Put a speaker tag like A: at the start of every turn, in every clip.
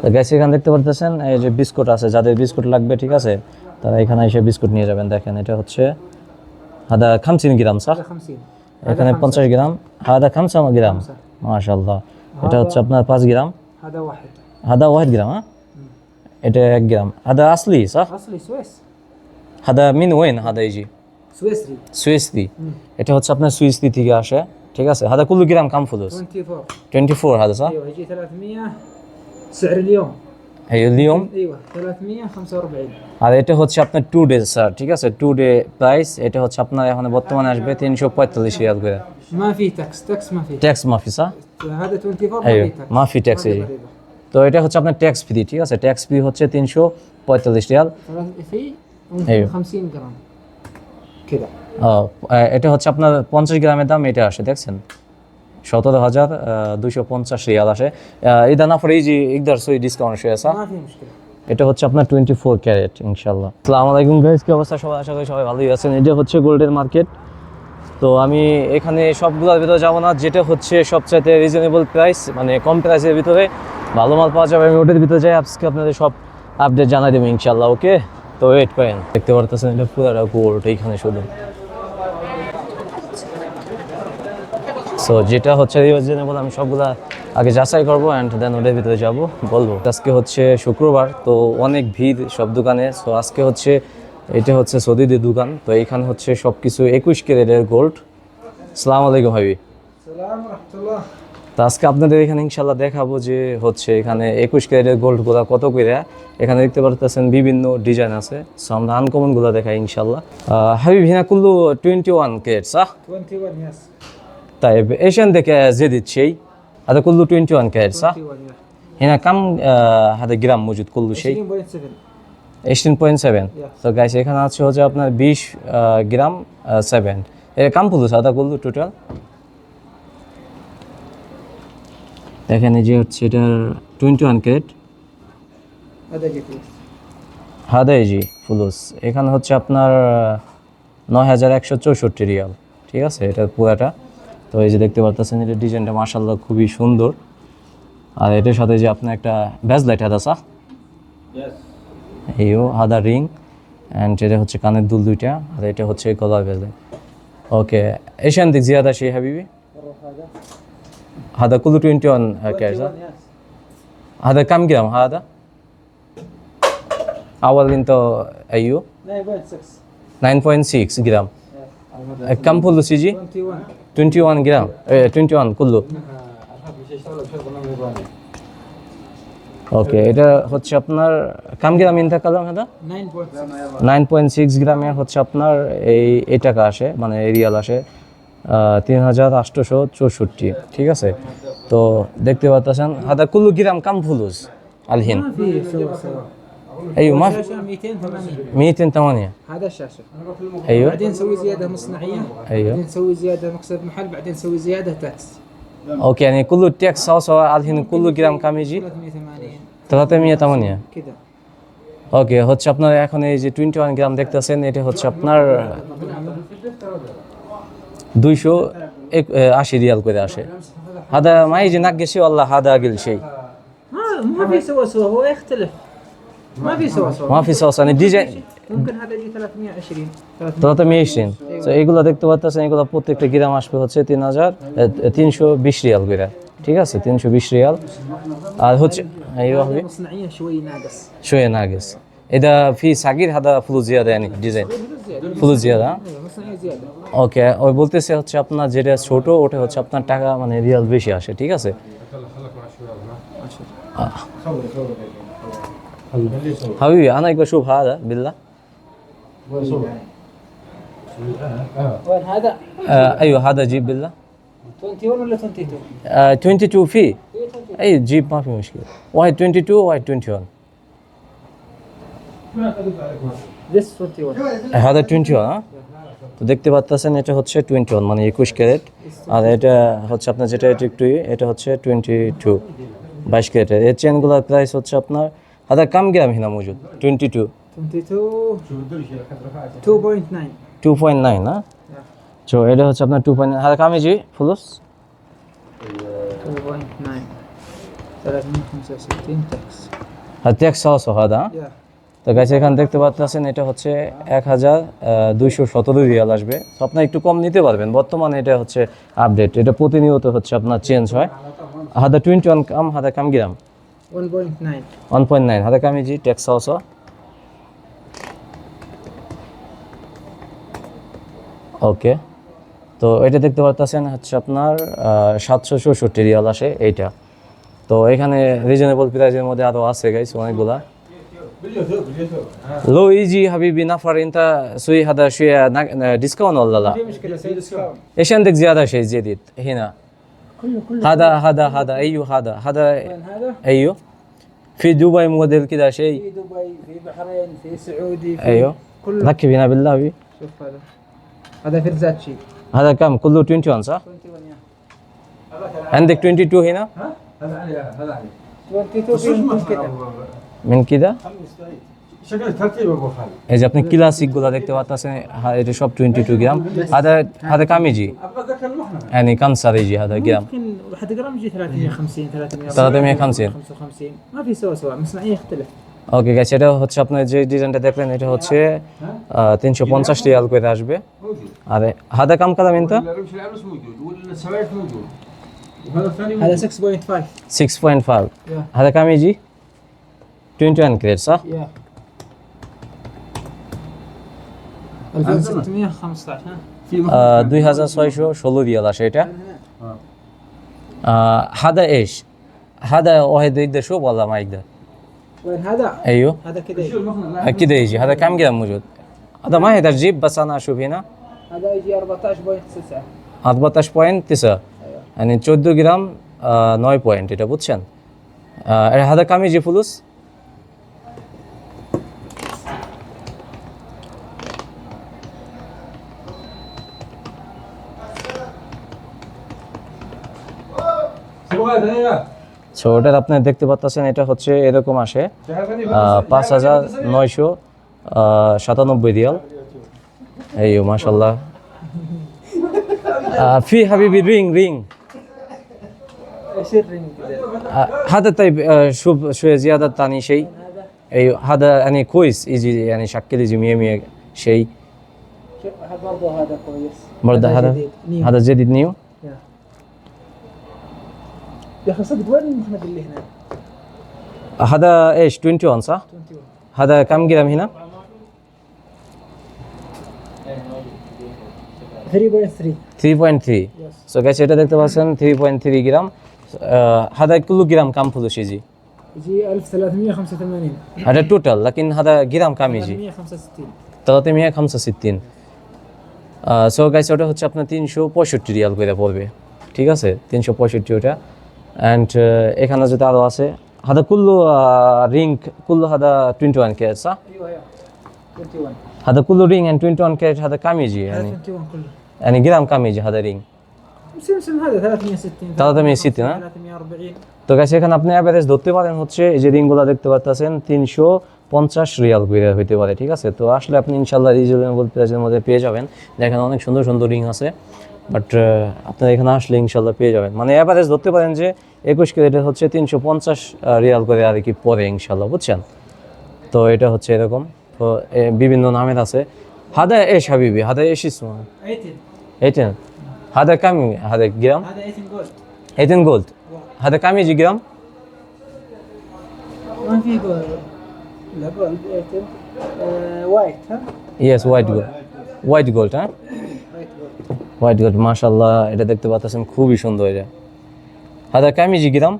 A: তো গ্যাস এখানে দেখতে পারতেছেন এই যে বিস্কুট আছে যাদের বিস্কুট লাগবে ঠিক আছে তারা এখানে এসে বিস্কুট নিয়ে যাবেন দেখেন এটা হচ্ছে হাদা খামসিন গ্রাম স্যার এখানে পঞ্চাশ গ্রাম হাদা খামসাম গ্রাম মাশাল্লাহ এটা হচ্ছে আপনার পাঁচ গ্রাম হাদা ওয়াহেদ গ্রাম হ্যাঁ এটা এক গ্রাম হাদা আসলি স্যার হাদা মিন ওয়েন হাদা
B: ইজি
A: সুয়েসরি এটা হচ্ছে আপনার সুইসরি থেকে আসে ঠিক আছে হাদা কুলু গ্রাম কাম টোয়েন্টি ফোর হাদা স্যার
B: سعر اليوم
A: এই লিওম
B: ايوه 345
A: আর এটা হচ্ছে আপনার টু ডে স্যার ঠিক আছে টু ডে প্রাইস এটা হচ্ছে আপনার এখন বর্তমানে আসবে তিনশো পঁয়তাল্লিশ রিয়াল করে
B: ما في تاكس تاكس ما في
A: ট্যাক্স মাফি স্যার
B: هذا 24 ما
A: ايوه
B: في تاكس
A: মাফি ট্যাক্স এই
B: ضريبة.
A: তো এটা হচ্ছে আপনার ট্যাক্স ফ্রি ঠিক আছে ট্যাক্স ফ্রি হচ্ছে তিনশো পঁয়তাল্লিশ রিয়াল
B: ثلاث- في
A: ايوه.
B: 50 جرام كذا
A: আহ, এটা হচ্ছে আপনার পঞ্চাশ গ্রামের দাম এটা আসে দেখছেন সতেরো হাজার দুশো পঞ্চাশ রিয়াল আসে। এই দানা পরে এই যে ইকদার সই ডিসকাউন্ট শুয়ে
B: আসা
A: এটা হচ্ছে আপনার টোয়েন্টি ফোর ক্যারেট ইনশাল্লাহ আসসালামু আলাইকুম গাইজ কি অবস্থা? সবাই আশা করি সবাই ভালোই আছেন। এটা হচ্ছে গোল্ডের মার্কেট। তো আমি এখানে সবগুলোর ভিতরে যাব না যেটা হচ্ছে সবচাইতে রিজনেবল প্রাইস মানে কম প্রাইসের ভিতরে। ভালো মাল পাওয়া যাবে আমি ওটার ভিতরে যাই আজকে আপনাদের সব আপডেট জানাই দেবো ইনশাল্লাহ ওকে তো ওয়েট করেন। দেখতে পারতেছেন এটা পুরোটা গোল্ড এইখানে শুধু। সো যেটা হচ্ছে রিজনেবল আমি সবগুলা আগে যাচাই করব অ্যান্ড দেন ওদের ভিতরে যাব বলব। আজকে হচ্ছে শুক্রবার তো অনেক ভিড় সব দোকানে। সো আজকে হচ্ছে এটা হচ্ছে সৌদিদের দোকান। তো এখানে হচ্ছে সব কিছু একুশ ক্যারেটের গোল্ড সালাম আলাইকুম ভাবি। তো আজকে আপনাদের এখানে ইনশাল্লাহ দেখাবো যে হচ্ছে এখানে একুশ ক্যারেটের গোল্ডগুলো কত করে এখানে দেখতে পারতেছেন বিভিন্ন ডিজাইন আছে। সো আমরা আনকমনগুলো দেখাই ইনশাল্লাহ হাবিব হিনাকুল্লু টোয়েন্টি ওয়ান ক্যারেট সাহ
B: টোয়েন্টি ওয়ান
A: طيب ايش عندك زيادة شيء؟ هذا كله 21 كير صح؟
B: 21 يس
A: هنا كم آه هذا جرام موجود كل شيء؟
B: 20.7
A: 18.7 তো গাইস এখানে আছে হচ্ছে আপনার 20 আহ, গ্রাম 7 এর কাম পুলুস আদা কুল্লু টোটাল দেখেন এই যে হচ্ছে এটার 21 ক্যারেট
B: هذا جيت
A: হাদা জি ফুলুস এখানে হচ্ছে আপনার নয় হাজার একশো চৌষট্টি রিয়াল ঠিক আছে এটা পুরাটা তো এই যে দেখতে পারতেছেন এটা ডিজাইনটা মার্শাল্লাহ খুবই সুন্দর। আর এটার সাথে যে আপনার একটা ব্যাজ লাইট হাত আসা এইও হাদা রিং। অ্যান্ড এটা হচ্ছে কানের দুল দুইটা আর এটা হচ্ছে গলার ব্যাজ লাইট। ওকে এশিয়ান দিক জিয়াদা শে হাবিবি? হাদা কুলু টোয়েন্টি ওয়ান ক্যারেজা হাদা কাম কিরাম হাদা? আওয়াল ইন তো
B: আইও
A: নাইন পয়েন্ট সিক্স গ্রাম كم كله سيجي
B: 21
A: 21 جرام إيه 21 كله ওকে এটা হচ্ছে আপনার কাম গ্রাম ইনতা কালাম হাদা
B: 9.6
A: নাইন পয়েন্ট সিক্স গ্রামে হচ্ছে আপনার এই এই টাকা আসে মানে এরিয়াল আসে তিন হাজার আটশোশো চৌষট্টি ঠিক আছে তো দেখতে পাচ্ছেন হাদা কুল্লু গ্রাম কাম ফুলুস আলহিন
B: ما في سوا سوا
A: ايوه ما في
B: الشاشه 280
A: 208
B: هذا الشاشه
A: ايوه
B: بعدين نسوي زياده مصنعيه
A: ايوه
B: بعدين نسوي زياده مقصد محل بعدين نسوي زياده تاكس
A: اوكي يعني كله تاكس سوا سوا الحين كله جرام كم يجي
B: 380
A: 308
B: كذا
A: ওকে হচ্ছে আপনার এখন এই যে টোয়েন্টি ওয়ান গ্রাম দেখতেছেন এটা হচ্ছে আপনার দুইশো আশি রিয়াল করে আসে হাদা মাই যে নাক গেছি আল্লাহ হাদা গেল সেই
B: ما ما في سوا سوا هو يختلف ما في سوا سوا
A: মাফি সস মানে ডিজাইন
B: ممكن هذا يجي 320 300
A: তোরা তো মেশিন তো এইগুলো দেখতে পাচ্ছেন এগুলো প্রত্যেকটা গ্রাম আসবে হচ্ছে তিন হাজার তিনশো বিশ রিয়াল করে ঠিক আছে তিনশো বিশ রিয়াল আর হচ্ছে এই হবে
B: مصنعيه شوي ناقص
A: شوية ناقص إذا في صغير هذا فلوس زيادة يعني ديزاين فلوس زيادة হ্যাঁ?
B: ايوه مصنعيه زياده
A: ওকে ওই বলতেছে হচ্ছে আপনার যেটা ছোট ওটা হচ্ছে আপনার টাকা মানে রিয়াল বেশি আসে ঠিক আছে حبيبي انا يبقى اشوف هذا بالله
B: وين هذا
A: آه ايوه هذا جيب بالله
B: 21 ولا 22
A: آه 22 في اي جيب ما في مشكله واحد 22 واحد 21
B: this 21
A: هذا 21 হ্যাঁ তো দেখতে পাচ্ছেন এটা হচ্ছে 21 মানে 21 ক্যারেট আর এটা হচ্ছে আপনার যেটা এটা একটু ইয়ে, এটা হচ্ছে 22 22 ক্যারেটের এর চেনগুলোর প্রাইস হচ্ছে আপনার هذا كم جرام هنا موجود 22
B: 22 2.9
A: 2.9 হ্যাঁ তো এটা হচ্ছে আপনার 2.9 هذا كم يجي فلوس
B: 2.9 365 تاكس
A: হ্যাঁ ট্যাক্স সহসো হাদা
B: يا
A: তো গাছ এখানে দেখতে পাচ্ছেন এটা হচ্ছে এক হাজার দুইশো সতেরো রিয়াল আসবে তো আপনার একটু কম নিতে পারবেন বর্তমানে এটা হচ্ছে আপডেট এটা প্রতিনিয়ত হচ্ছে আপনার চেঞ্জ হয় হাদা টোয়েন্টি ওয়ান কাম হাদা কাম গিরাম
B: 1.9
A: 1.9 hata kama hizi tax ওকে তো এটা দেখতে পারতেছেন হচ্ছে আপনার সাতশো চৌষট্টি রিয়াল আসে এইটা। তো এখানে রিজনেবল প্রাইজের মধ্যে আরও আছে গাইস অনেকগুলা। লো ইজি হাবিবি নাফার
B: ইনতা সুই হাদা শুয়ে
A: ডিসকাউন্ট অল্লালা এশিয়ান দেখ জিয়াদা সেই
B: জেদিত হিনা।
A: هذا هذا هذا ايوه هذا هذا
B: وين هذا؟
A: ايوه في دبي موديل كذا شيء
B: في دبي في بحرين في سعودي في
A: ايوه
B: كله
A: ركب هنا بالله بي.
B: شوف هذا هذا فرزاتشي
A: هذا كم كله 21 صح؟
B: 21 يا
A: عندك 22 هنا
B: 22 في يمكن كده
A: من كذا
C: شكل ترتيب ابو خالد
A: এই যে আপনি ক্লাসিক গুলা দেখতে পাচ্ছেন হ্যাঁ, এটা সব 22 গ্রাম هذا هذا كم يجي؟
C: ابغى ذاك المحنه
A: يعني كم صار يجي هذا جرام؟
B: ممكن واحد جرام يجي 350 300
A: 350
B: 55 ما في سوا سوا مصنعيه يختلف
A: ওকে গাইস এটা হচ্ছে আপনার যে ডিজাইনটা দেখলেন এটা হচ্ছে তিনশো পঞ্চাশ রিয়াল করে আসবে
C: موجود
A: আর হাদা কাম কালাম ইনতা
C: الرمش الامس موجود والسويت موجود وهذا الثاني
B: هذا
C: موجود
B: 6.5
A: সিক্স পয়েন্ট ফাইভ
B: يا
A: হাদা কাম ইজি টোয়েন্টি ওয়ান ক্রেড সা
B: يا 2615 ها
C: في
A: দুই হাজার ছয়শো ষোলো রিয়াল আসে এটা আহ, হাদা এস হাদা ওহেদ يقدر شو والله ما يقدر
B: وين هذا؟
A: ايوه
B: هذا كذا
C: شو
B: يجي.
C: المحنه لا
A: اكيد يجي هذا كم جرام موجود هذا ما يقدر جيب بس انا اشوف هنا
B: هذا يجي 14.9
A: আটবাতাস পয়েন্ট তিসা মানে চোদ্দো গ্রাম আহ, নয় পয়েন্ট এটা বুঝছেন আহ, এর হাদা কামি জি ফুলুস সো ওটার আপনি দেখতে পাচ্ছেন এটা হচ্ছে এরকম আসে আহ, পাঁচ হাজার নয়শো আহ, সাতানব্বই রিয়াল এই মাশাল্লাহ آه، في حبيبي رينج رينج
B: ايش الرينج كذا؟
A: آه، هذا طيب آه، شوف شوية زيادة ثاني شيء ايوه هذا يعني كويس يجي يعني شكل يجي 100 100 شيء
B: شوف هذا برضه هذا كويس
A: برضه هذا
B: جديد. نيو.
A: هذا جديد نيو
B: يا. يا اخي صدق وين المحمد اللي هنا؟
A: هذا ايش 21 صح
B: 21
A: هذا كم جرام هنا
B: 3.3
A: 3.3
B: يس
A: সো গাইস এটা দেখতে পাচ্ছেন 3.3 গ্রাম آه، هذا كله جرام كم فلوس يجي
B: يجي 1385
A: هذا توتال لكن هذا جرام كم يجي
B: 365
A: 365 সো গাইস ওটা হচ্ছে আপনার তিনশো পঁয়ষট্টি রিয়াল করে পড়বে ঠিক আছে তিনশো পঁয়ষট্টি ওটা অ্যান্ড এখানে যেটা আরও আছে হাদা কুল্লু রিং কুল্লু হাদা টোয়েন্টি ওয়ান ক্যারেট সা
B: ايوه يا 21
A: هذا كله رينج and 21 كارت هذا كم يجي
B: هذا
A: يعني
B: 21 كله
A: يعني جرام كم يجي هذا رينج
B: سمسم هذا 360
A: 360 ها؟
B: 340
A: তো গাছ এখানে আপনি অ্যাভারেজ ধরতে পারেন হচ্ছে এই যে রিংগুলো দেখতে পাচ্ছেন তিনশো পঞ্চাশ রিয়াল করে হইতে পারে ঠিক আছে তো আসলে আপনি ইনশাল্লাহ রিজনেবল প্রাইসের মধ্যে পেয়ে যাবেন দেখেন অনেক সুন্দর সুন্দর রিং আছে বাট uh, আপনারা এখানে আসলে ইনশাল্লাহ পেয়ে যাবেন। মানে অ্যাভারেজ ধরতে পারেন যে একুশ কেজি হচ্ছে তিনশো পঞ্চাশ রিয়াল করে আর কি পরে ইনশাল্লাহ বুঝছেন? তো এটা হচ্ছে এরকম। তো বিভিন্ন নামের আছে। হাদা এস হাবিবি হাদা এসিস এইটেন হাদা
B: কামি হাদা গ্রাম? এইটেন গোল্ড হাদা কামি জি gram
A: yes white gold white gold হ্যাঁ হোয়াইট গোল্ড মাশাল্লাহ এটা দেখতে পাচ্ছেন খুবই সুন্দর এটা। হাজার কামিজি গ্রাম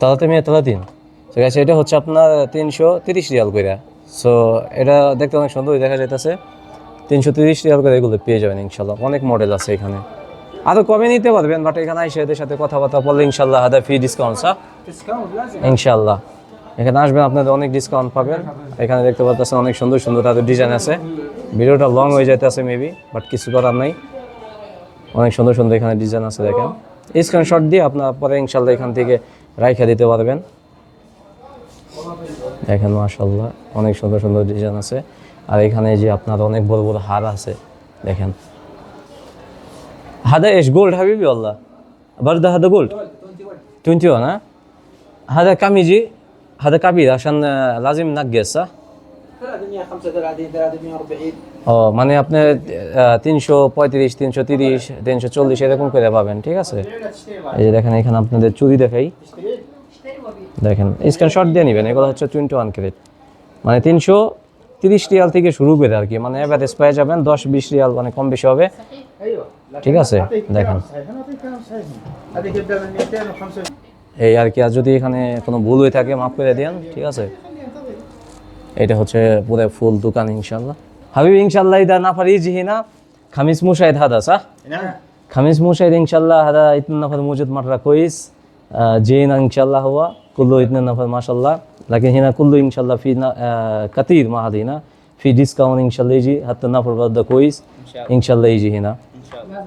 A: তালাতে তালাতিন। তো গেছে এটা হচ্ছে আপনার তিনশো তিরিশ রিয়াল কইরা। সো এটা দেখতে অনেক সুন্দর দেখা যাইতেছে। তিনশো তিরিশ রিয়াল করে এগুলো পেয়ে যাবেন ইনশাল্লাহ অনেক মডেল আছে এখানে। আরও কমে নিতে পারবেন বাট এখানে এসে এদের সাথে কথাবার্তা বললে ইনশাল্লাহ হাজার ফি ডিসকাউন্ট স্যার ইনশাল্লাহ এখানে আসবেন, আপনাদের অনেক ডিসকাউন্ট পাবেন। এখানে দেখতে পাচ্ছেন অনেক সুন্দর সুন্দর তাদের ডিজাইন আছে। ভিডিওটা লং হয়ে যাইতেছে মেবি বাট কিছু করার নাই। অনেক সুন্দর সুন্দর এখানে ডিজাইন আছে দেখেন। স্ক্রিনশট দিয়ে আপনার পরে ইনশাল্লাহ এখান থেকে রাইখা দিতে পারবেন। দেখেন মাশাল্লাহ অনেক সুন্দর সুন্দর ডিজাইন আছে। আর এখানে যে আপনার অনেক বড় বড় হার আছে, দেখেন। হাদা এস গোল্ড হাবিবি আল্লাহ। বারদা হাদা গোল্ড টোয়েন্টি ওয়ান হ্যাঁ? হাদা কামিজি هذا كبير عشان آه، لازم ننقص صح؟
B: 335 340
A: ও মানে আপনি তিনশো পঁয়ত্রিশ তিনশো তিরিশ তিনশো চল্লিশ এরকম করে পাবেন ঠিক আছে এই যে দেখেন এখানে আপনাদের চুরি দেখাই দেখেন স্ক্রিনশট দিয়ে নেবেন এগুলো হচ্ছে টোয়েন্টি ওয়ান ক্রেট মানে তিনশো তিরিশ রিয়াল থেকে শুরু করে আর কি মানে এভারেজ পেয়ে যাবেন দশ বিশ রিয়াল মানে কম বেশি হবে
B: ايوه
A: ঠিক আছে দেখেন এই আর কি আর যদি এখানে কোনো ভুল হয়ে থাকে মাফ করে দেন ঠিক আছে? এটা হচ্ছে পুরো ফুল দোকান ইনশাল্লাহ হাবিব ইনশাল্লাহ ইদা না পারি নাফার ইজিহিনা খামিস মুশাই হাদা সাহ?
B: খামিস
A: মুশাই ইনশাল্লাহ হাদা ইতন নাফার মজুদ মাটরা কইস। জিহিনা ইনশাল্লাহ হওয়া কুল্লু ইতন নাফার মাশাল্লাহ লাকিন হিনা কুল্লু ইনশাল্লাহ ফি না কাতির মাহাদিনা। الله لكن هنا كله ان شاء الله في نا- آه، كثير ما هذه هنا في ديسكاونت ان شاء الله يجي حتى النفر برضه كويس ان شاء الله يجي هنا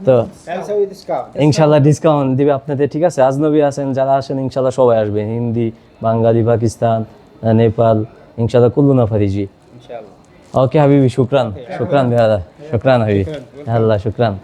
A: তো
B: نسوي ديسكاونت
A: ইনশাল্লাহ ডিসকাউন্ট দিবে আপনাদের ঠিক আছে আজনবী আছেন যারা আসেন ইনশাল্লাহ সবাই আসবে হিন্দি বাঙালি পাকিস্তান আহ, নেপাল ইনশাল্লাহ কুল্লু নাফারিজি
B: ان شاء الله
A: ওকে হাবিবি শুক্রান শুক্রান বেহাদা শুক্রান হাবিবি আল্লাহ শুক্রান